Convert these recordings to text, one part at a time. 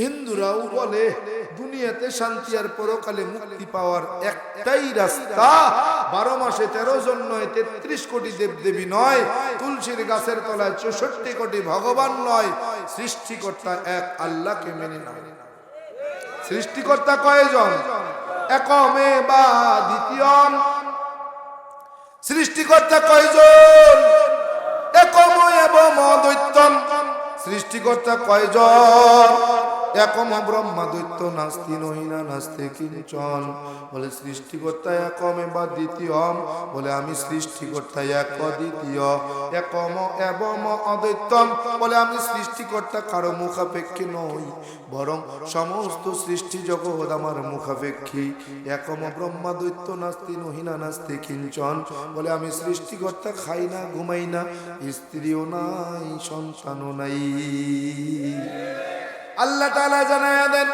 হিন্দুরাও বলে, দুনিয়াতে শান্তি আর পরকালে মুক্তি পাওয়ার একটাই রাস্তা। বারো মাসে তেরো জন নয়, তেত্রিশ কোটি দেব দেবী নয়, তুলসীর গাছের তলায় চৌষট্টি কোটি ভগবান নয়। সৃষ্টিকর্তা এক আল্লাহকে মেনে নয় সৃষ্টিকর্তা কয়জন? একমে বা দ্বিতীয়? সৃষ্টিকর্তা কয়জন? একম এবং দৈত্যম সৃষ্টিকর্তা কয়জন? একম ব্রহ্মা দৈত্য নাস্তি নহিনা নাস্তে কিঞ্চন। বলে সৃষ্টিকর্তা একমে বা দ্বিতীয় বলে আমি সৃষ্টিকর্তা এক দ্বিতীয়। একম এবং অদ্বৈতম। বলে আমি সৃষ্টিকর্তা কারও মুখাপেক্ষী নই। বরং সমস্ত সৃষ্টি জগৎ আমার মুখাপেক্ষী। একম ব্রহ্মা দৈত্য নাস্তি নহিনা নাস্তি কিঞ্চন। বলে আমি সৃষ্টিকর্তা খাই না, ঘুমাই না। স্ত্রীও নাই, সন্তানও নাই। আল্লাহ তাআলা জানায়া দেন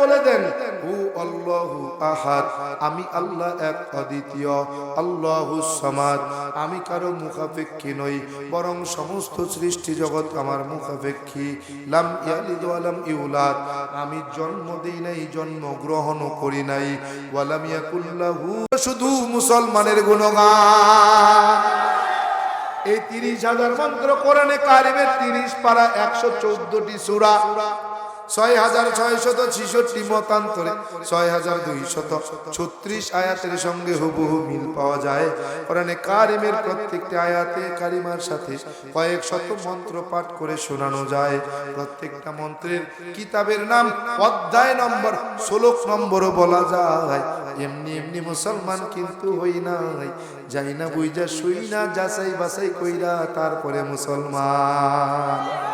বলে দেন আমি আল্লাহ এক অদ্বিতীয় আমি কারও মুখাপেক্ষী নই, বরং সমস্ত সৃষ্টি জগৎ আমার মুখাপেক্ষী ইউলাদ, আমি জন্ম দেই নাই, জন্ম গ্রহণ করি নাই শুধু মুসলমানের গুণগান। এই তিরিশ হাজার মন্ত্র কোরআনে কারিমের তিরিশ পারা একশো চোদ্দটি সুরা। প্রত্যেকটি মন্ত্রের কিতাবের নাম অধ্যায় নম্বর ষোলক নম্বরও বলা যায়। এমনি এমনি মুসলমান কিন্তু হই নাই। যাই না বুঝা শুই না যাচাই কইরা তারপরে মুসলমান।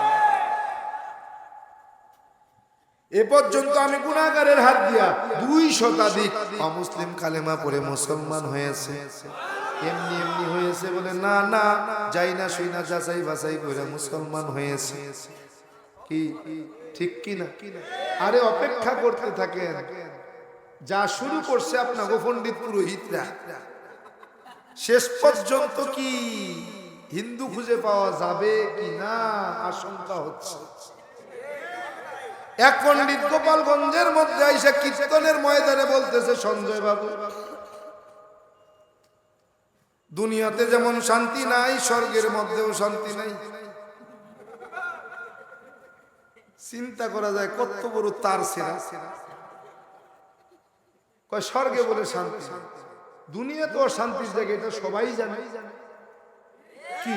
এ পর্যন্ত আমি গুণাগারের হাত দিয়া দুই শতাধিক অমুসলিম কালেমা পড়ে মুসলমান হয়েছে। এমনি এমনি হয়েছে বলে, না না, যাই না, শুই না, যাচাই বাছাই করে মুসলমান হয়েছে। কি, ঠিক কি না? আরে অপেক্ষা করতে থাকে যা শুরু করছে আপনার পণ্ডিত পুরোহিতরা। শেষ পর্যন্ত কি হিন্দু খুঁজে পাওয়া যাবে কি না, আশঙ্কা হচ্ছে। এক পণ্ডিত গোপালগঞ্জের মধ্যে আইসা কীর্তনের ময়দানে বলতেছে, সঞ্জয় বাবু, দুনিয়াতে যেমন শান্তি নাই, স্বর্গের মধ্যেও শান্তি নাই। চিন্তা করা যায়, কত বড় তার সেরা। কয়, স্বর্গে বলে শান্তি দুনিয়া তো শান্তির জায়গা, এটা সবাই জানে। কি?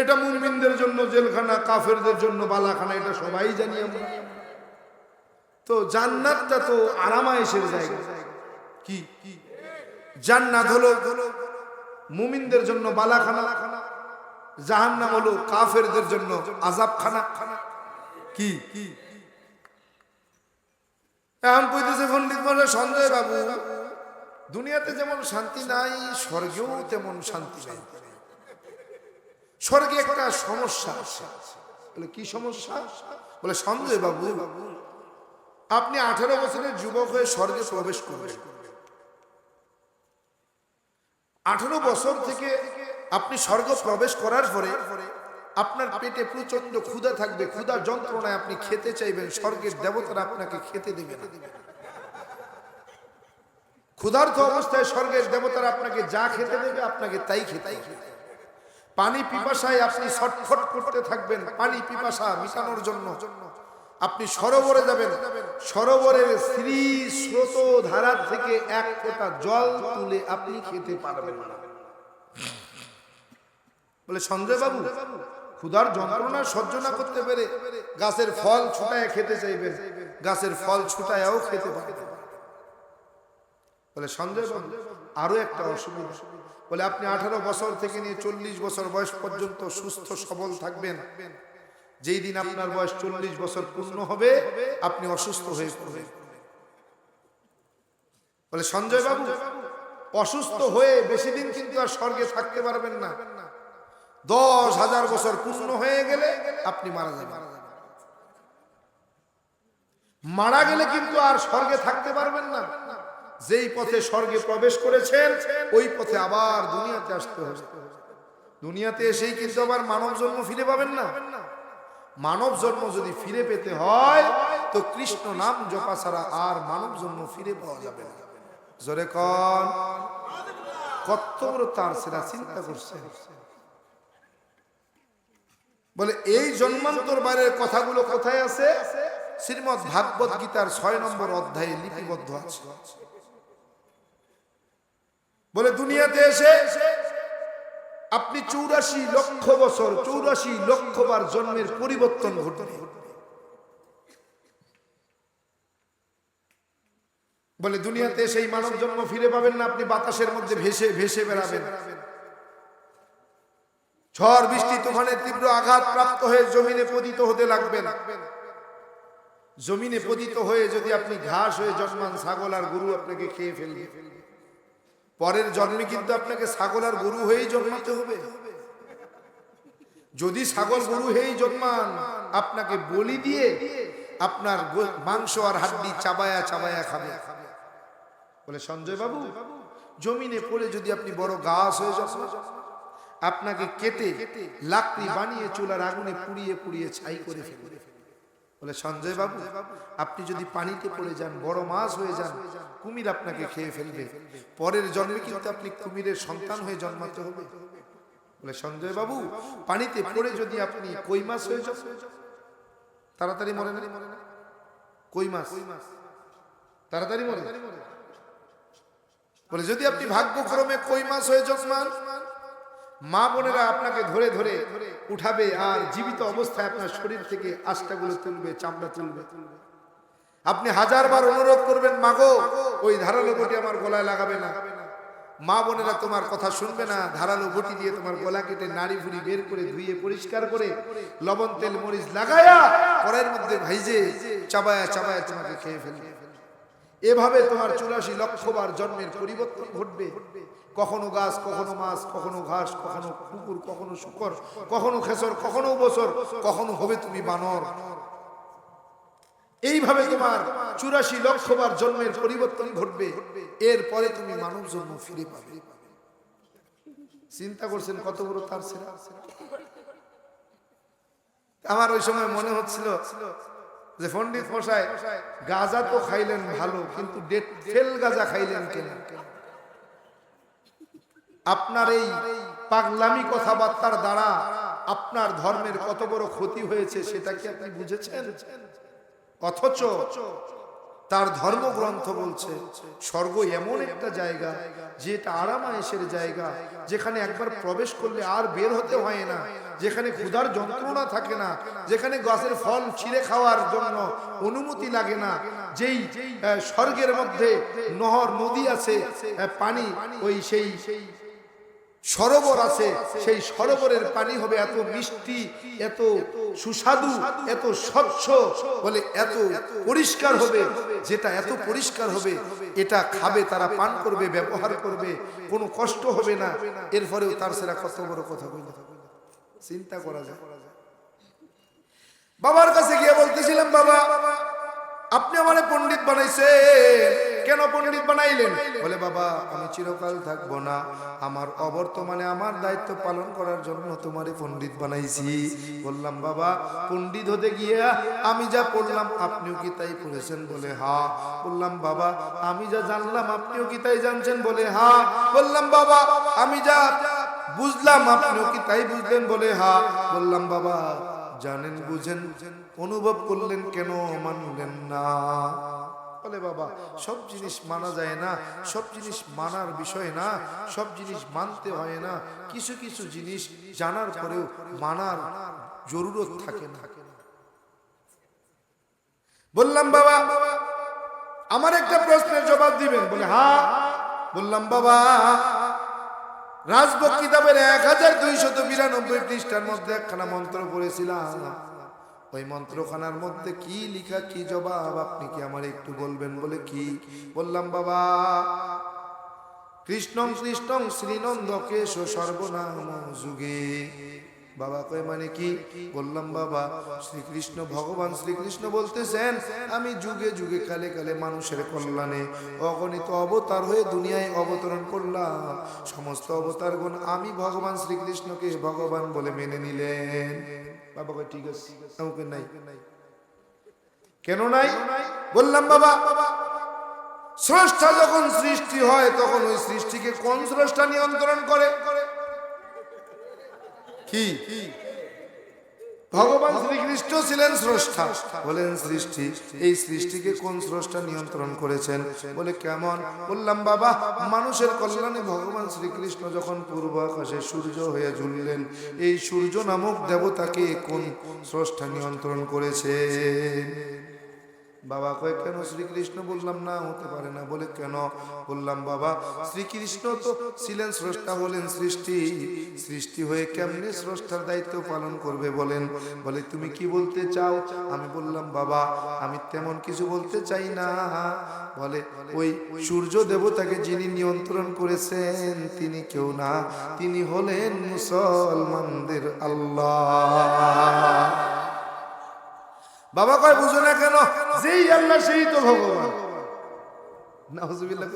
এটা মুমিনদের জন্য জেলখানা, কাফেরদের জন্য বালাখানা, এটা সবাই জানি আমরা। তো জান্নাতটা তো আরামায়েশের জায়গা। কি? জান্নাত হলো মুমিনদের জন্য বালাখানা, জাহান্নাম হলো কাফেরদের জন্য আজাবখানা কি? কি এখন কইতেছে পণ্ডিত বলে সঞ্জয় বাবু, দুনিয়াতে যেমন শান্তি নাই, স্বর্গেও তেমন শান্তি নাই। স্বর্গে একটা সমস্যা বলে, কি সমস্যা? বলে, সঞ্জয় বাবু বাবু আপনি আঠারো বছরের যুবক হয়ে স্বর্গে প্রবেশ করবেন আঠারো বছর থেকে আপনি স্বর্গ প্রবেশ করার পরে আপনার পেটে প্রচণ্ড ক্ষুধা থাকবে ক্ষুধার যন্ত্রণায় আপনি খেতে চাইবেন, স্বর্গের দেবতারা আপনাকে খেতে দেবে না। ক্ষুধার্ত অবস্থায় স্বর্গের দেবতারা আপনাকে যা খেতে দেবে আপনাকে তাই খেতে পানি পিপাসায় আপনি ছটফট করতে থাকবেন, পানি পিপাসা মিটানোর জন্য। আপনি সরোবরে যাবেন। সরোবরের শ্রী স্রোত ধারা থেকে এক ফোঁটা জল তুলে আপনি খেতে পারবেন বলে সঞ্জয় বাবু ক্ষুধার যন্ত্রণা সহ্য না করতে পেরে গাছের ফল ছুটায় খেতে চাইবেন। গাছের ফল ছুটায়াও খেতে পারবেন বলে সঞ্জয় বাবু আরও একটা অসুবিধা। বলে, আপনি আঠারো বছর থেকে নিয়ে চল্লিশ বছর বয়স পর্যন্ত সুস্থ, সবল থাকবেন। যেই দিন আপনার বয়স চল্লিশ বছর পূর্ণ হবে, আপনি অসুস্থ হয়ে পড়বেন। বলে, সঞ্জয় বাবু, অসুস্থ হয়ে বেশি দিন কিন্তু আর স্বর্গে থাকতে পারবেন না। দশ হাজার বছর পূর্ণ হয়ে গেলে আপনি মারা যাবেন। মারা গেলে কিন্তু আর স্বর্গে থাকতে পারবেন না। যেই পথে স্বর্গে প্রবেশ করেছেন, ওই পথে আবার দুনিয়াতে আসতে হবে। দুনিয়াতে এসেই কিন্তু আবার মানব জন্ম ফিরে পাবেন না। মানব জন্ম যদি ফিরে পেতে হয়, তো কৃষ্ণ নাম জপা ছাড়া আর মানব জন্ম ফিরে পাওয়া যাবে না। জোরে কন। কত তার সেরা চিন্তা করছে। বলে, এই জন্মান্তর বাইরের কথাগুলো কোথায় আছে? শ্রীমদ ভাগবত গীতার ছয় নম্বর অধ্যায়ে লিপিবদ্ধ আছে। বলে, দুনিয়াতে এসে আপনি চৌরাশি লক্ষ বছর, চৌরাশি লক্ষ বার জন্মের পরিবর্তন ঘটবে। বলে দুনিয়াতে সেই মানব জন্ম ফিরে পাবেন না, আপনি বাতাসের মধ্যে ভেসে ভেসে বেড়াবেন। ঝড়, বৃষ্টি, তুফানের তীব্র আঘাত প্রাপ্ত হয়ে জমিনে পতিত হতে লাগবে জমিনে পতিত হয়ে যদি আপনি ঘাস হয়ে জন্মান ছাগল আর গরু আপনাকে খেয়ে ফেলবে। পরের জন্মে কিন্তু আপনাকে ছাগল আর গরু হয়েই জন্মাতে হবে। যদি ছাগল গরু হয়েই জন্মান, আপনাকে বলি দিয়ে আপনার মাংস আর হাড্ডি চাবায়া চাবায়া খাবে। বলে, সঞ্জয় বাবু, জমিনে পড়ে যদি আপনি বড় গাছ হয়ে জন্মান, আপনাকে কেটে লাকড়ি বানিয়ে চুলার আগুনে পুড়িয়ে পুড়িয়ে ছাই করে ফেলবে। বলে, সঞ্জয় বাবু, আপনি যদি পানিতে পড়ে যান, বড় মাছ হয়ে যান কুমির আপনাকে খেয়ে ফেলবে। পরের জন্মে কিন্তু আপনি কুমিরের সন্তান হয়ে জন্মাতে হবে। বলে সঞ্জয় বাবু পানিতে পড়ে যদি আপনি কই মাছ হয়ে যান তাড়াতাড়ি মরে না। কই মাছ? তাড়াতাড়ি মরে। বলে যদি আপনি ভাগ্যক্রমে কই মাছ হয়ে জন্মান মা বোনেরা আপনাকে ধরে ধরে উঠাবে আর জীবিত অবস্থায় আপনার শরীর থেকে আষ্টাগুলো তুলবে চামড়া তুলবে। আপনি হাজার বার অনুরোধ করবেন, মাগো, ওই ধারালো বটি আমার গলায় লাগাবে না। মা বোনেরা তোমার কথা শুনবে না, ধারালো বটি দিয়ে তোমার গলা কেটে নাড়ি ভুড়ি বের করে ধুয়ে পরিষ্কার করে লবণ তেল, মরিচ লাগায়া কড়াইয়ের মধ্যে ভাইজে চাবায়া চাবায়া তোমাকে খেয়ে ফেলবে। এভাবে তোমার চুরাশি লক্ষ বার জন্মের পরিবর্তন ঘটবে। কখনো গাছ, কখনো মাছ, কখনো ঘাস, কখনো কুকুর, কখনো শুকর, কখনো খেসর, কখনো বছর কখনো হবে তুমি বানর। এইভাবে তোমার চুরাশি লক্ষ বার জন্মের পরিবর্তন ঘটবে। এরপরে তুমি মানব জন্ম ফিরে পাবে। চিন্তা করছেন কত বড় তার সেরা আমার ওই সময় মনে হচ্ছিল যে পণ্ডিত মশাই, গাজা তো খাইলেন ভালো, কিন্তু ডেট গাজা খাইলেন কেন? আপনার এই পাগলামি কথাবার্তার দ্বারা আপনার ধর্মের কত বড় ক্ষতি হয়েছে সেটা কি আপনি বুঝেছেন? অথচ তার ধর্মগ্রন্থ বলছে, স্বর্গ এমন একটা জায়গা যেটা আরামায়েশের জায়গা, যেখানে একবার প্রবেশ করলে আর বের হতে হয় না, যেখানে ক্ষুধার যন্ত্রণা থাকে না, যেখানে গাছের ফল ছিঁড়ে খাওয়ার জন্য অনুমতি লাগে না, যেই স্বর্গের মধ্যে নহর, নদী আছে পানি, ওই সেই সরোবর আছে, সেই সরোবরের পানি হবে এত মিষ্টি, এত সুস্বাদু, এত স্বচ্ছ বলে এত পরিষ্কার হবে, যেটা এত পরিষ্কার হবে, এটা খাবে, তারা পান করবে, ব্যবহার করবে, কোনো কষ্ট হবে না। এরপরেও তার সেরা কত বড় কথা বলতে চিন্তা করা যায়। বাবার কাছে গিয়ে বলতেছিলাম, বাবা আপনি আমারে পণ্ডিত বানাইছে কেন পণ্ডিত বানাইলেন? বলে, বাবা, আমি চিরকাল থাকব না। আমার অবর্তমানে আমার দায়িত্ব পালন করার জন্য তোমারে পণ্ডিত বানাইছি। বললাম, বাবা, পণ্ডিত হতে গিয়ে আমি যা পড়লাম আপনিও কি তাই পড়েছেন? বলে, হা। বললাম, বাবা, আমি যা জানলাম আপনিও কি তাই জানছেন? বলে, হা। বললাম, বাবা, আমি যা বুঝলাম আপনিও কি তাই বুঝলেন? বলে, হা। বললাম, বাবা, জানেন, বুঝেন। অনুভব করলেন কেন মানলেন না? বলে বাবা, সব জিনিস মানা যায় না, সব জিনিস মানার বিষয় না, সব জিনিস মানতে হয় না, কিছু কিছু জিনিস জানার পরেও মানার জরুরত থাকে না। বললাম, বাবা, আমার একটা প্রশ্নের জবাব দিবেন। বলে, হা? বললাম, বাবা রাজবক কিতাবের এক হাজার দুইশত বিরানব্বই পৃষ্ঠার মধ্যে একখানা মন্ত্র পড়েছিলাম। ওই মন্ত্রখানার মধ্যে কি লিখা, কি জবাব? আপনি কি আমার একটু বলবেন বলে কি? বললাম, বাবা, কৃষ্ণং কৃষ্ণং শ্রীনন্দ কেশ সর্বনাম যুগে। বাবা কয় মানে কি? বললাম, বাবা, শ্রীকৃষ্ণ ভগবান শ্রীকৃষ্ণ বলতেছেন, আমি যুগে যুগে কালে কালে মানুষের কল্যাণে অগণিত অবতার হয়ে দুনিয়ায় অবতরণ করলাম। সমস্ত অবতার গুণ আমি ভগবান শ্রীকৃষ্ণকে ভগবান বলে মেনে নিলেন। বাবা কয়, ঠিক আছে নাই। কেন নাই? বললাম, বাবা, স্রষ্টা যখন সৃষ্টি হয়, তখন ওই সৃষ্টিকে কোন স্রষ্টা নিয়ন্ত্রণ করে? কি? ভগবান শ্রীকৃষ্ণ ছিলেন স্রষ্টা। বলেন, সৃষ্টি, এই সৃষ্টিকে কোন স্রষ্টা নিয়ন্ত্রণ করেছেন? বলে, কেমন? বললাম, বাবা, মানুষের কল্যাণে ভগবান শ্রীকৃষ্ণ যখন পূর্ব আকাশে সূর্য হয়ে ঝুললেন, এই সূর্য নামক দেবতাকে কোন স্রষ্টা নিয়ন্ত্রণ করেছেন? বাবা কয়, কেন শ্রীকৃষ্ণ বললাম না? হতে পারে না। বলে, কেন? বললাম, বাবা, শ্রীকৃষ্ণ তো ছিলেন স্রষ্টা হলেন সৃষ্টি। সৃষ্টি হয়ে কেমনে স্রষ্টার দায়িত্ব পালন করবে বলেন? বলে, তুমি কি বলতে চাও? আমি বললাম, বাবা, আমি তেমন কিছু বলতে চাই না। বলে, ওই সূর্য দেবতাকে যিনি নিয়ন্ত্রণ করেছেন, তিনি কেউ না। তিনি হলেন মুসলমানদের আল্লাহ। বাবা কয় বুঝো না কেন যেই আল্লাহ সেই তো ভগবান নাউজুবিল্লাহ।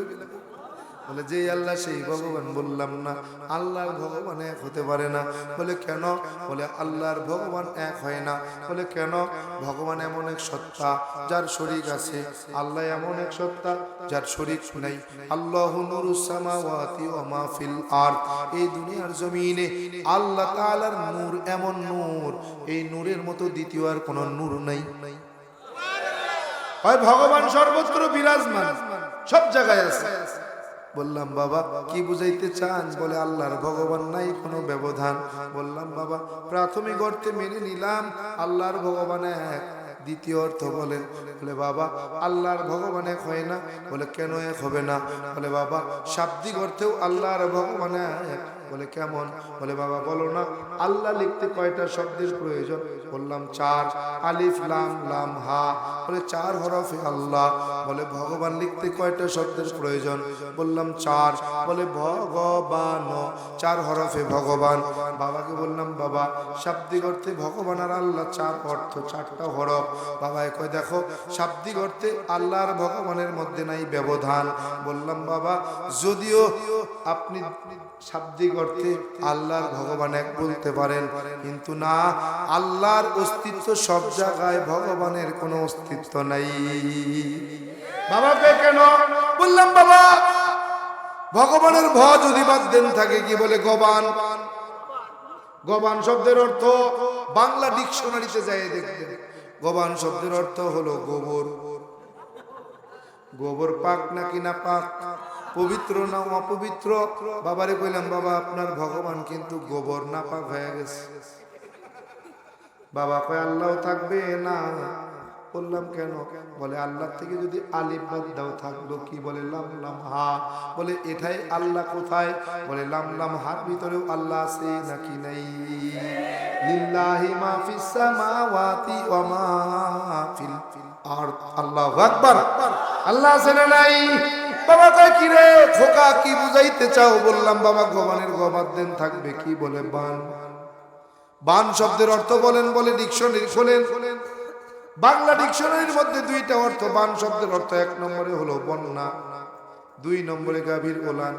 বলে, যেই আল্লাহ, সেই ভগবান বললাম না। আল্লাহর ভগবান এক হতে পারে না। বলে, কেন? বলে, আল্লাহর ভগবান এক হয় না। বলে, কেন? ভগবান এমন এক সত্তা যার শরীর আছে। আল্লাহ এমন এক সত্তা যার শরীর নাই। আল্লাহ নুরুস সামাওয়াতি ওয়া মা ফিল আরদ। এই দুনিয়ার জমিনে আল্লাহ তাআলার নূর এমন নূর। এই নূরের মতো দ্বিতীয় আর কোনো নূর নাই। হয় ভগবান সর্বত্র বিরাজমান, সব জায়গায় আছে। বললাম, বাবা, কি বুঝাইতে চান? বলে, আল্লাহর ভগবান নাই, কোনো ব্যবধান। বললাম, বাবা, প্রাথমিক অর্থে মেনে নিলাম, আল্লাহর ভগবান এক। দ্বিতীয় অর্থ বলেন, বলে, বাবা, আল্লাহর ভগবান এক হয় না। বলে, কেন এক হবে না? বলে, বাবা, শাব্দিক অর্থেও আল্লাহর ভগবান এক। বলে, কেমন? বলে, বাবা, বলো না, আল্লাহ লিখতে কয়টা শব্দের প্রয়োজন? বললাম, চার। আলিফ, লাম লাম, হা। বলে, চার হরফে আল্লাহ। বলে, ভগবান লিখতে কয়টা শব্দের প্রয়োজন? বললাম, চার। বলে ভগবান, চার হরফে ভগবান। বাবাকে বললাম, বাবা, শাব্দিক অর্থে ভগবান আর আল্লাহ চার অর্থ, চারটা হরফ। বাবা কয়, দেখো, শাব্দিক অর্থে আল্লাহ আর ভগবানের মধ্যে নাই ব্যবধান। বললাম, বাবা, যদিও আপনি শাব্দিক অর্থে আল্লাহর ভগবান এক বলতে পারেন, কিন্তু না, আল্লাহর অস্তিত্ব সব জায়গায় ভগবানের কোনো অস্তিত্ব নাই। বাবাকে কেন? বললাম, বাবা ভগবানের ভ যদি বাদ দেন থাকে, কি বলে গবান? গবান শব্দের অর্থ বাংলা ডিকশনারিতে যাই দেখবেন। গবান শব্দের অর্থ হলো গোবর। গোবর পাক নাকি না পাক? পবিত্র না অপবিত্র? বাবারে কইলাম, বাবা, আপনার ভগবান কিন্তু গোবর না পাক হয়ে গেছে। বাবা কয়, আল্লাহ থাকবে না? বললাম কেন? বলে আল্লাহ থেকে যদি আলিফ বাদ দাও থাকল কি? বলে, লাম লাম হা। বলে, এটাই আল্লাহ কোথায়? বলে, লাম লাম হার ভিতরেও আল্লাহ আছে নাকি নাই? লিল্লাহি মা ফিস সামাওয়াতি ওয়া মা ফিল আরদ। আল্লাহু আকবার। আল্লাহ আছে না নাই? বাবা কয়, কি রে খোকা, কি বুঝাইতে চাও? বললাম, বাবা, গবানের গবাদ দেন থাকবে কি? বলে, বান। বান শব্দের অর্থ বলেন, বলে, ডিকশনারি খোলেন। বাংলা ডিকশনারির মধ্যে দুইটা অর্থ, বান শব্দের অর্থ, এক নম্বরে হলো বন্যা, দুই নম্বরে গাভীর ওলান।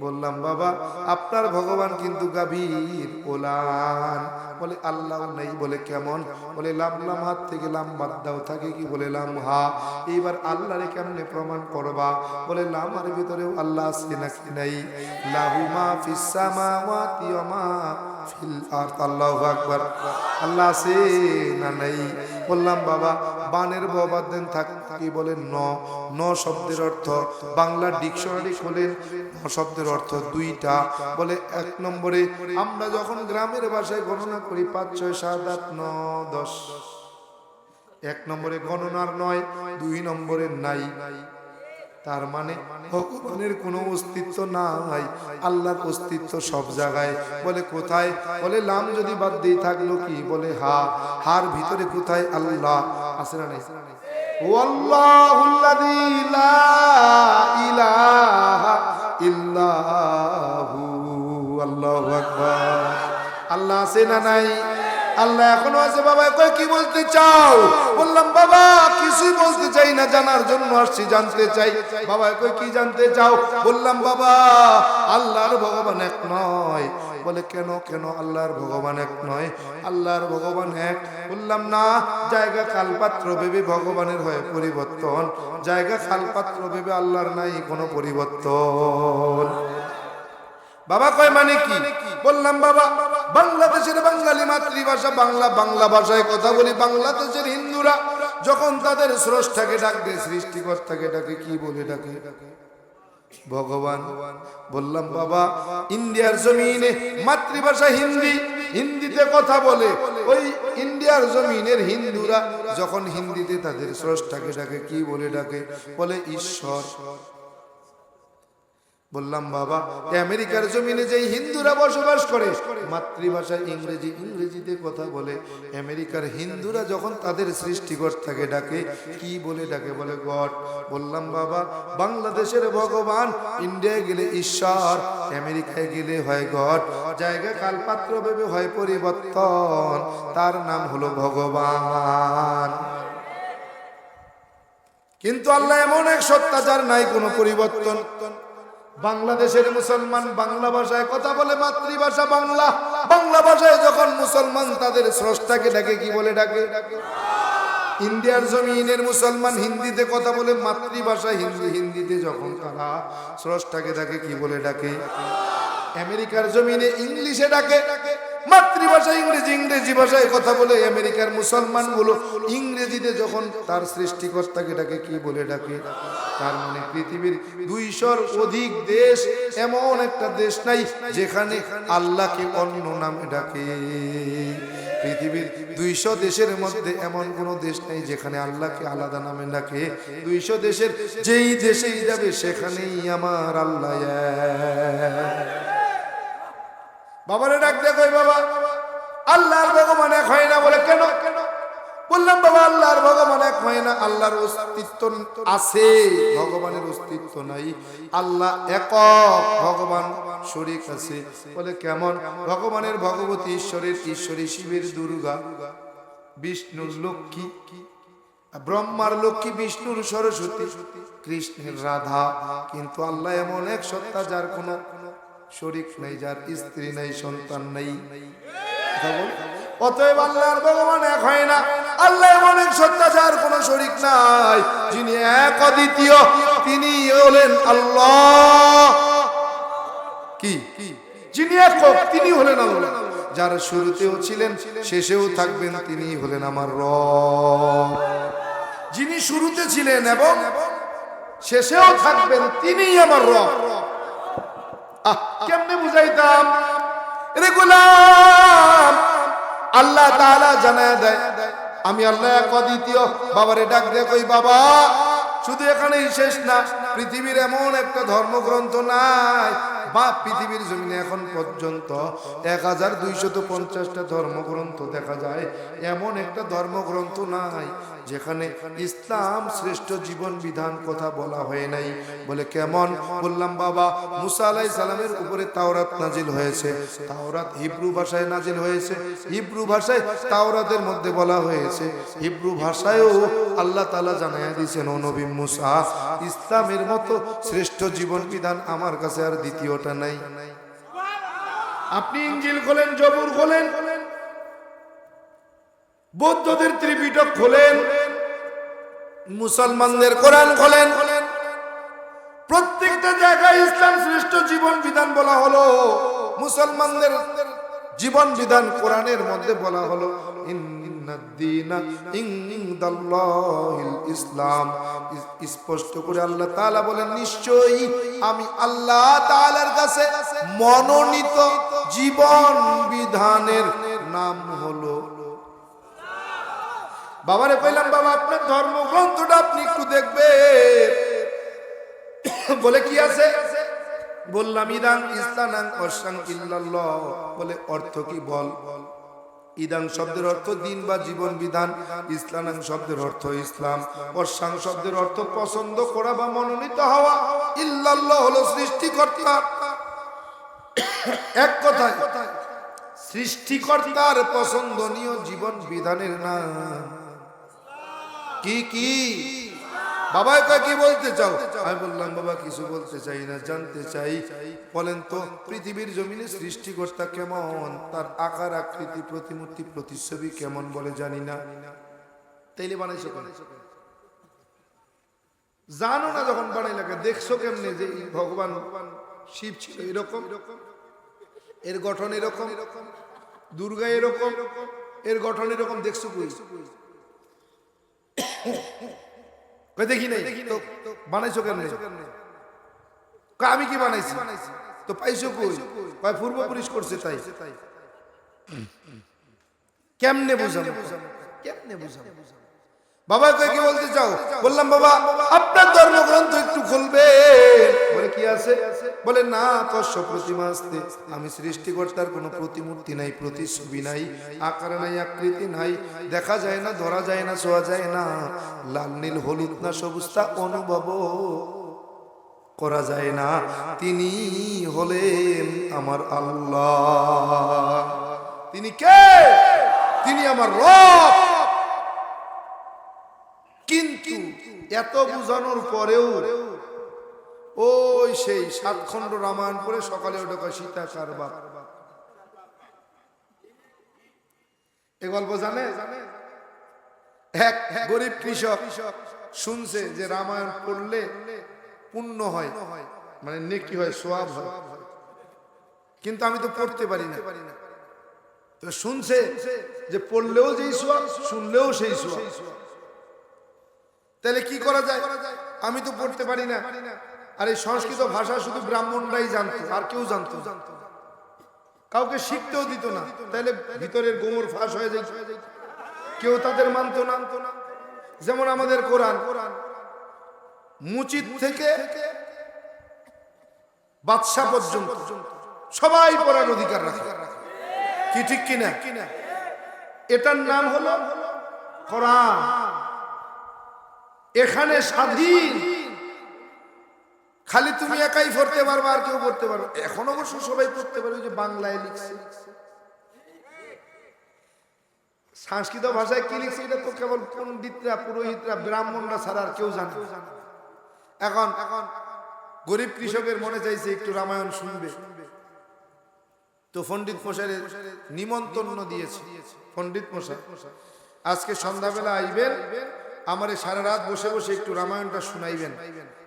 বললাম, বাবা, আপনার ভগবান কিন্তু গাভীর ওলান। বলে আল্লাহ নেই বলে কেমন? বলে, লাম লাম হাত থেকে লাম বাদ দাও, থাকে কি? বলে, লাম হা। এইবার আল্লাহরে কেমনে প্রমাণ করবা? বলে, লামার ভিতরেও আল্লাহ আছে নাকি নাই? লাহু মা ফিস সামাওয়াতি ওয়া মা ফিল আল্লাহু আল্লাহ না বললাম, বাবা, বানের বাবার দেন থাক। কি ন। ন শব্দের অর্থ, বাংলা ডিকশনারি ন শব্দের অর্থ দুইটা। বলে, এক নম্বরে, আমরা যখন গ্রামের ভাষায় গণনা করি, পাঁচ, ছয়, সাত, আট, ন, দশ। এক নম্বরে গণনার নয়, দুই নম্বরে নাই। তার মানে ভগবানের কোনো অস্তিত্ব নাই, আল্লাহর অস্তিত্ব সব জায়গায়। বলে, কোথায়? বলে, লাম যদি বাদ দিয়ে থাকল কি? বলে, হা, হার ভিতরে কোথায়? আল্লাহ। আছে না নাই? আল্লাহ আছে না নাই? আল্লাহ এখনও আছে, বাবা কই কি বলতে চাও? বললাম, বাবা, কিছুই বলতে চাই না, জানার জন্য আসছি, জানতে চাই। বাবা কই কি জানতে চাও? বললাম, বাবা, আল্লাহর ভগবান এক নয়। বলে, কেন কেন আল্লাহর ভগবান এক নয়? আল্লাহর ভগবান এক। বললাম, না, জায়গা কালপাত্র ভেবে ভগবানের হয় পরিবর্তন। জায়গা কালপাত্র ভেবে আল্লাহর নাই কোনো পরিবর্তন। বাবা, কয় মানে কি? বললাম, বাবা বাংলাদেশের বাঙালি মাতৃভাষা, বাংলা বাংলা ভাষায় কথা বলি, বাংলাদেশের হিন্দুরা যখন তাদের স্রষ্টাকে ডাকে সৃষ্টিকর্তাকে ডাকে, কি বলে ডাকে? ভগবান। বললাম, বাবা, ইন্ডিয়ার জমিনে মাতৃভাষা হিন্দি, হিন্দিতে কথা বলে। ওই ইন্ডিয়ার জমিনের হিন্দুরা যখন হিন্দিতে তাদের স্রষ্টাকে ডাকে, কি বলে ডাকে? বলে, ঈশ্বর। বললাম, বাবা আমেরিকার জমিনে যে হিন্দুরা বসবাস করে, মাতৃভাষা ইংরেজি, ইংরেজিতে কথা বলে, আমেরিকার হিন্দুরা যখন তাদের সৃষ্টিকর্তাকে ডাকে, কি বলে ডাকে? বলে, গড। বললাম, বাবা, বাংলাদেশের ভগবান ইন্ডিয়ায় গেলে ঈশ্বর, আমেরিকায় গেলে হয় গড। জায়গা কালপাত্র ভেবে হয় পরিবর্তন, তার নাম হলো ভগবান। কিন্তু আল্লাহ এমন এক সত্তা যার নাই, কোনো পরিবর্তন। বাংলাদেশের মুসলমান বাংলা ভাষায় কথা বলে মাতৃভাষা বাংলা। বাংলা ভাষায় যখন মুসলমান তাদের স্রষ্টাকে ডাকে, কি বলে ডাকে? ইন্ডিয়ার জমিনের মুসলমান হিন্দিতে কথা বলে মাতৃভাষা হিন্দি, হিন্দিতে যখন তারা স্রষ্টাকে ডাকে, কি বলে ডাকে? আমেরিকার জমিনে ইংলিশে ডাকে। মাতৃভাষা ইংরেজি ইংরেজি ভাষায় কথা বলে আমেরিকার মুসলমানগুলো ইংরেজিতে যখন তার সৃষ্টিকর্তাকে ডাকে, কি বলে ডাকে? তার মানে পৃথিবীর দুইশোর অধিক দেশ এমন একটা দেশ নাই যেখানে আল্লাহকে অন্য নামে ডাকে। পৃথিবীর দুইশো দেশের মধ্যে এমন কোন দেশ নেই যেখানে আল্লাহকে আলাদা নামে ডাকে। দুইশো দেশের যেই দেশেই যাবে সেখানেই আমার আল্লাহ। বাবারে ডাক দেখো বাবা। আল্লাহর ভগবান এক হয় না বলে কেন কেন? বললাম, বাবা, আল্লাহর ভগবান এক হয় না, আল্লাহর অস্তিত্ব আছে, ভগবানের অস্তিত্ব নাই। আল্লাহ একক ভগবান শরিক আছে। বলে, কেমন? ভগবানের ভগবতী ঈশ্বরের ঈশ্বরী শিবের দুর্গা, বিষ্ণুর লক্ষ্মী, ব্রহ্মার লক্ষ্মী, বিষ্ণুর সরস্বতী, কৃষ্ণের রাধা। কিন্তু আল্লাহ এমন এক সত্তা যার কোনো শরিক নাই, যার স্ত্রী নাই, সন্তান নাই? অতএব আল্লাহর ভগবান এক হয় না। আল্লাহ এমন এক সত্তা যার কোনো শরিক নাই। যিনি এক অদ্বিতীয়, তিনি হলেন আল্লাহ। কি? যিনি এক, তিনি হলেন আল্লাহ। যার শুরুতেও ছিলেন, শেষেও থাকবেন, তিনি হলেন আমার রব। যিনি শুরুতে ছিলেন এবং শেষেও থাকবেন তিনিই আমার রব। কেমনে বুঝাইতাম? রে গোলাম, আল্লাহ তাআলা জানায় দেয় আমি আল্লাহ এক অদ্বিতীয়। বাবারে ডাক দিয়ে কই, বাবা, শুধু এখানেই শেষ না, পৃথিবীর এমন একটা ধর্মগ্রন্থ নাই বা পৃথিবীর জমিনে এখন পর্যন্ত এক হাজার দুইশত পঞ্চাশটা ধর্মগ্রন্থ দেখা যায়। এমন একটা ধর্মগ্রন্থ নাই, যেখানে ইসলাম শ্রেষ্ঠ জীবন বিধান কথা বলা হয় নাই। বলে কেমন? বললাম, বাবা, মুসা আলাই সালামের উপরে তাওরাত নাজিল হয়েছে। তাওরাত হিব্রু ভাষায় নাজিল হয়েছে। হিব্রু ভাষায় তাওরাতের মধ্যে বলা হয়েছে। হিব্রু ভাষায়ও আল্লাহ তালা জানাইয়া দিয়েছেন, ও নবী মুসা ইসলামের মতো শ্রেষ্ঠ জীবন বিধান আমার কাছে আর দ্বিতীয়টা নাই। আপনি ইঞ্জিল খোলেন, জবুর খোলেন, বৌদ্ধদের ত্রিপিটক খোলেন, মুসলমানদের কোরআন খোলেন। প্রত্যেকটা জায়গায় ইসলাম শ্রেষ্ঠ জীবন বিধান বলা হলো। মুসলমানদের জীবন বিধান কোরআনের মধ্যে বলা হলো। ইসলাম। স্পষ্ট করে আল্লাহ তাআলা বলেন, নিশ্চয়ই আমি আল্লাহ তাআলার কাছে মনোনীত জীবন বিধানের নাম হলো বাবারে কইলাম, বাবা, আপনার ধর্মগ্রন্থটা আপনি একটু দেখবে বলে কি আছে? বললাম অসাং ইল্লাল্লাহ। বলে, অর্থ কি বল বল? ইদাং শব্দের অর্থ দিন বা জীবন বিধান ইসলাম শব্দের অর্থ ইসলাম অর্ষাং শব্দের অর্থ পছন্দ করা বা মনোনীত হওয়া, ইল্লাল্লাহ হলো সৃষ্টিকর্তা। এক কথায়, সৃষ্টিকর্তার পছন্দনীয় জীবন বিধানের নাম কি কি? বাবা কয় কি বলতে চাও? আমি বললাম বাবা কিছু বলতে চাই না জানতে চাই। বলেন তো পৃথিবীর জমিনে সৃষ্টিকর্তা কেমন? তার আকার আকৃতি প্রতিমূর্তি প্রতিচ্ছবি কেমন বলে জানি না। তাইলে বানাইছো? জানো না যখন বানাইলাকে দেখছ কেমনে যে ভগবান শিব ছিল এরকম? এর গঠন এরকম? দুর্গা এরকম? এর গঠন এরকম? দেখছ কই? কই দেখি নাই? তো বানাইছো কেন? আমি কি বানাইছি? তো পাইছো কই? কয় পূর্বপুরুষ করছে তাই। কেমনে বুঝাম কেমনে বুঝাম বাবা কি বলতে চাও? বললাম বাবা আপনার ধর্মগ্রন্থ একটু খুলবে। বলে কি আছে? বলে না কশ্য প্রতিমা আসতে আমি সৃষ্টিকর্তার কোনো প্রতিমূর্তি নাই প্রতিছবি নাই আকার নাই আকৃতি নাই দেখা যায় না ধরা যায় না ছোঁয়া যায় না লাল নীল হলুদ না সবুজটা অনুভব করা যায় না তিনি হলেন আমার আল্লাহ। তিনি কে? তিনি আমার রব কিন্তু এত বুঝানোর পরেও ওই সেই সাতখণ্ড রামায়ণ পরে সকালে ওটা সীতা কার এ গল্প জানে? এক গরিব কৃষক শুনছে যে রামায়ণ পড়লে পুণ্য হয় মানে নেকি হয়, সোয়াব হয়। কিন্তু আমি তো পড়তে পারি না। তো শুনছে যে পড়লেও যেই সোয়াব, শুনলেও সেই সোয়াব। তাহলে কি করা যায়? আমি তো পড়তে পারি না। আর এই সংস্কৃত ভাষা শুধু ব্রাহ্মণরাই জানতো, আর কেউ জানতো কাউকে শিখতেও দিত না। তাহলে ভিতরের গোমর ফাঁস হয়ে যায়। কেউ তাদের মানতো না। যেমন আমাদের কোরআন মুচিত থেকে বাদশা পর্যন্ত সবাই পড়ার অধিকার রাখে। কি ঠিক কিনা? এটার নাম হলো কোরআন। এখানে স্বাধীন। খালি তুমি একাই পড়তে পারবে আর কেউ পড়তে পারবে এখন অবশ্য সবাই পড়তে পারবে যে বাংলায় লিখছে। সংস্কৃত ভাষায় কি লিখছে এটা তো কেবল পণ্ডিতরা, পুরোহিতরা, ব্রাহ্মণরা ছাড়া আর কেউ জানে। এখন এখন গরিব কৃষকের মনে চাইছে একটু রামায়ণ শুনবে। তো পণ্ডিত মশাইয়ের নিমন্ত্রণ দিয়েছে। পণ্ডিত মশাই, আজকে সন্ধ্যাবেলা আইবেন আমারে সারা রাত বসে বসে একটু রামায়ণটা শুনাইবেন।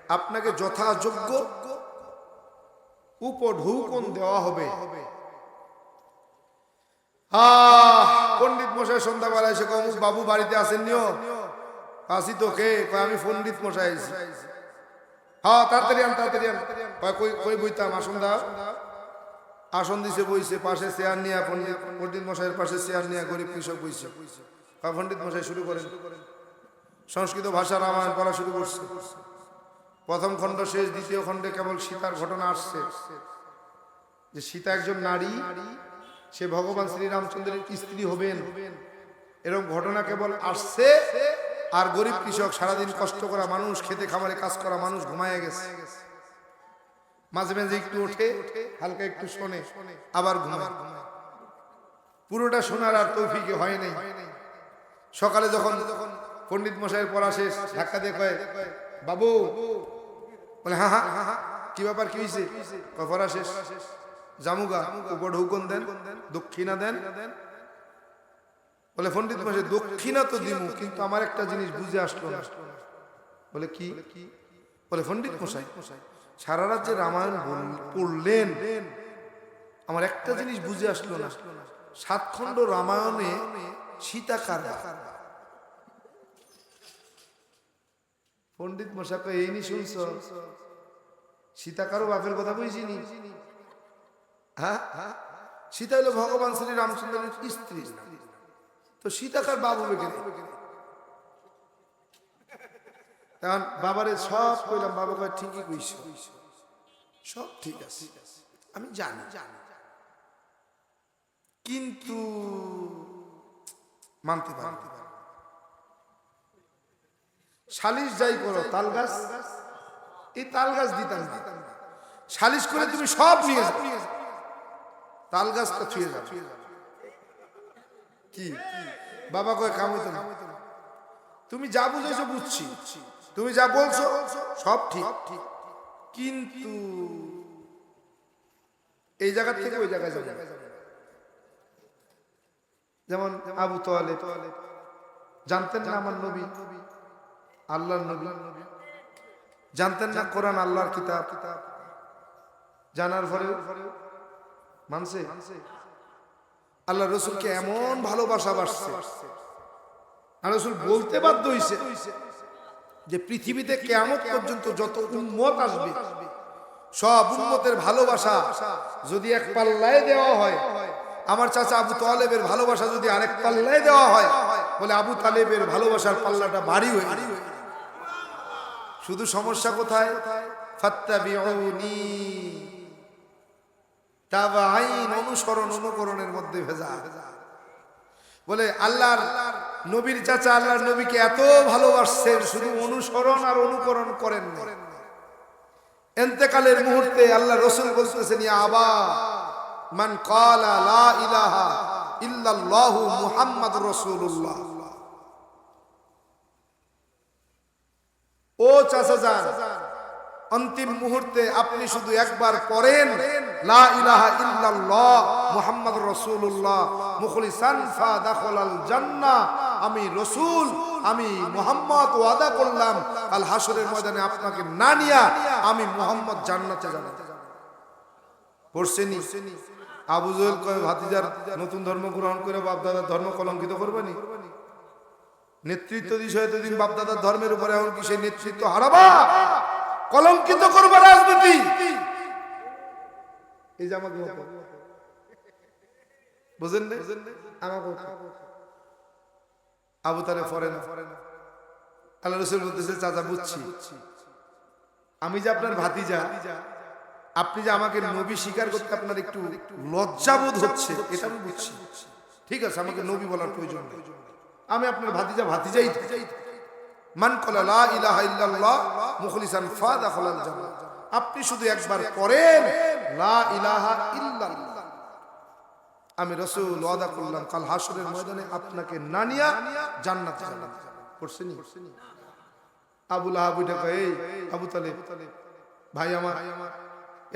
আপনাকে যথাযোগ্য উপঢৌকন দেওয়া হবে। আহ, পণ্ডিত মশাই সন্ধ্যাবেলা এসে কম বাবু বাড়িতে আসেননিও? আসি তো কে? আমি পণ্ডিত মশাই হ্যাঁ তাড়াতাড়ি আন তাড়াতাড়ি কই বইতাম আসন দা। আসন দিছে বইছে পাশে চেয়ার নিয়ে পণ্ডিত পণ্ডিত মশাইয়ের পাশে চেয়ার নিয়ে গরিব কৃষক বইছে। কয় পণ্ডিত মশাই শুরু করেন। সংস্কৃত ভাষা রামায়ণ পড়া শুরু করছে। প্রথম খণ্ড শেষ, দ্বিতীয় খণ্ডে কেবল সীতার ঘটনা আসছে। যে সীতা একজন নারী, সে ভগবান শ্রীরামচন্দ্রের স্ত্রী হবেন। এরকম ঘটনা কেবল আসছে আর গরিব কৃষক সারাদিন কষ্ট করা মানুষ, খেতে খামারে কাজ করা মানুষ ঘুমায় গেছে। মাঝে মাঝে একটু ওঠে, হালকা একটু শোনে, আবার ঘুমায়। পুরোটা শোনার আর তৌফিকে হয় নাই। সকালে যখন পণ্ডিত মশাইয়ের পড়া শেষ, ধাক্কা দিয়ে কয়, বাবু। বলে হ্যাঁ হ্যাঁ কি ব্যাপার, কি হয়েছে পড়া শেষ। জামুগা, উপর ঢৌকন দেন, দক্ষিণা দেন। বলে, পণ্ডিত মশাই, দক্ষিণা তো দিমু, কিন্তু আমার একটা জিনিস বুঝে আসলো বলে, কি? বলে, পণ্ডিত মশাই, সারা রাত যে রামায়ণ পড়লেন। আমার একটা জিনিস বুঝে আসলো না। সাতখণ্ড রামায়ণে সীতা পণ্ডিত মশাকে এই নি শুনছ? সীতা কারও বাপের কথা বুঝিনি? হ্যাঁ সীতা হলো ভগবান শ্রী রামচন্দ্রের স্ত্রী। তো সীতা কার বাপ হবে বাবারে সব কইলাম, বাবা কয়, ঠিকই কইছ। সব ঠিক আছে, আমি জানি। জানি কিন্তু মানতে পারতে সালিশ যাই করো তাল গাছ? এই তাল গাছ দিতাম না। সালিশ করে তুমি সব নিয়ে যাও। তাল গাছটা ছুঁয়ে যাও কি? বাবা কয় কামইতো না। তুমি যা বুঝেছ বুঝছি। তুমি যা বলছো সব ঠিক। কিন্তু এই জায়গা থেকে ওই জায়গায় যাবে যেমন আবু তোয়ালে। জানতেন না আমার নবী? আল্লাহর জানতেন না কোরআন আল্লাহর কিতাব। কিতাব জানার পরেও মানছে? আল্লাহ রসুলকে এমন ভালোবাসা বাসছে। রসুল বলতে বাধ্য হইছে যে পৃথিবীতে কেমন পর্যন্ত যত উন্মত আসবে, সব উন্মতের ভালোবাসা যদি এক পাল্লায় দেওয়া হয়, আমার চাচা আবু তালেবের ভালোবাসা যদি আরেক পাল্লায় দেওয়া হয়, বলে আবু তালেবের ভালোবাসার পাল্লাটা ভারী হয়ে। শুধু সমস্যা কোথায়? তাবাইন অনুসরণ অনুকরণের মধ্যে ভেজা। বলে আল্লাহর নবীর চাচা আল্লাহর নবীকে এত ভালোবাসছেন, শুধু অনুসরণ আর অনুকরণ করেন না এন্তেকালের মুহূর্তে আল্লাহ রসুল বলতেছেন আবা, মান কালা ইলাহা ইল্লাল্লাহু মুহাম্মাদুর রাসূলুল্লাহ। ও চাচা যান, অন্তিম মুহূর্তে আপনি শুধু একবার পড়েন, লা ইলাহা ইল্লাল্লাহ মুহাম্মাদুর রাসূলুল্লাহ, মুখলিসান আমি রসুল, আমি মুহাম্মদ, ওয়াদা করলাম, কাল হাসরের ময়দানে আপনাকে না নিয়া আমি মুহাম্মদ জান্নাতে যাব। পড়ছেনি? আবু জহেল কয়, ভাতিজার নতুন ধর্ম গ্রহণ করে বাপ দাদার ধর্ম কলঙ্কিত করবানি নেতৃত্ব দিস এতদিন বাপদাদার ধর্মের উপরে, এখন কি সেই নেতৃত্ব হারাবা? কলঙ্কিত করবে রাজনীতি। এই যে আমাকে। বুঝেন আমাকে। আবু তারে ফরে না। আল্লাহ রসুল বলতেছে, চাচা, বুঝছি। আমি যে আপনার ভাতিজা, আপনি যে আমাকে নবী স্বীকার করতে আপনার একটু লজ্জাবোধ হচ্ছে, এটা আমি বুঝছি। ঠিক আছে, আমাকে নবী বলার প্রয়োজন নেই। আমি আপনার ভাতিজা, ভাতিজাই। মান আপনি শুধু একবার করেন, লা ইলাহা আমি রসুল ওয়াদা করলাম, কাল হাসরের ময়দানে আপনাকে নানিয়া জান্নাতে পড়ছেনি? আবুল আহাব উঠে কয় আবু তালেব, ভাই আমার,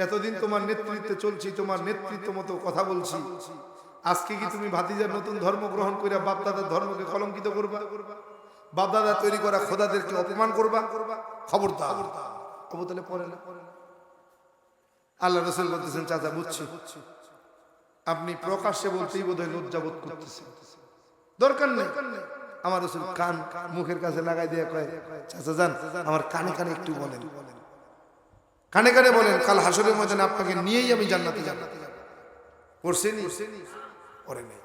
এতদিন তোমার নেতৃত্বে চলছি, তোমার নেতৃত্ব মতো কথা বলছি। আজকে কি তুমি ভাতিজার নতুন ধর্ম গ্রহণ করে বাপদাদার ধর্মকে কলঙ্কিত করবা? বাপদাদা তৈরি করা খোদাদেরকে অপমান করবা? খবরদার। আবু তালেব পড়ে না। আল্লাহ রসুল বলতেছেন, চাচা, বুঝছি। আপনি প্রকাশ্যে বলতেই বোধ হয় লজ্জাবোধ করতেছেন। দরকার নেই। আমার রসুল কান মুখের কাছে লাগাই দিয়ে কয়, চাচা, যান, আমার কানে কানে একটু বলেন। কানে কানে বলেন, কাল হাসরের ময়দানে আপনাকে নিয়েই আমি জান্নাতে জান্নাতে যাব। পড়ছেনি পড়ে নেই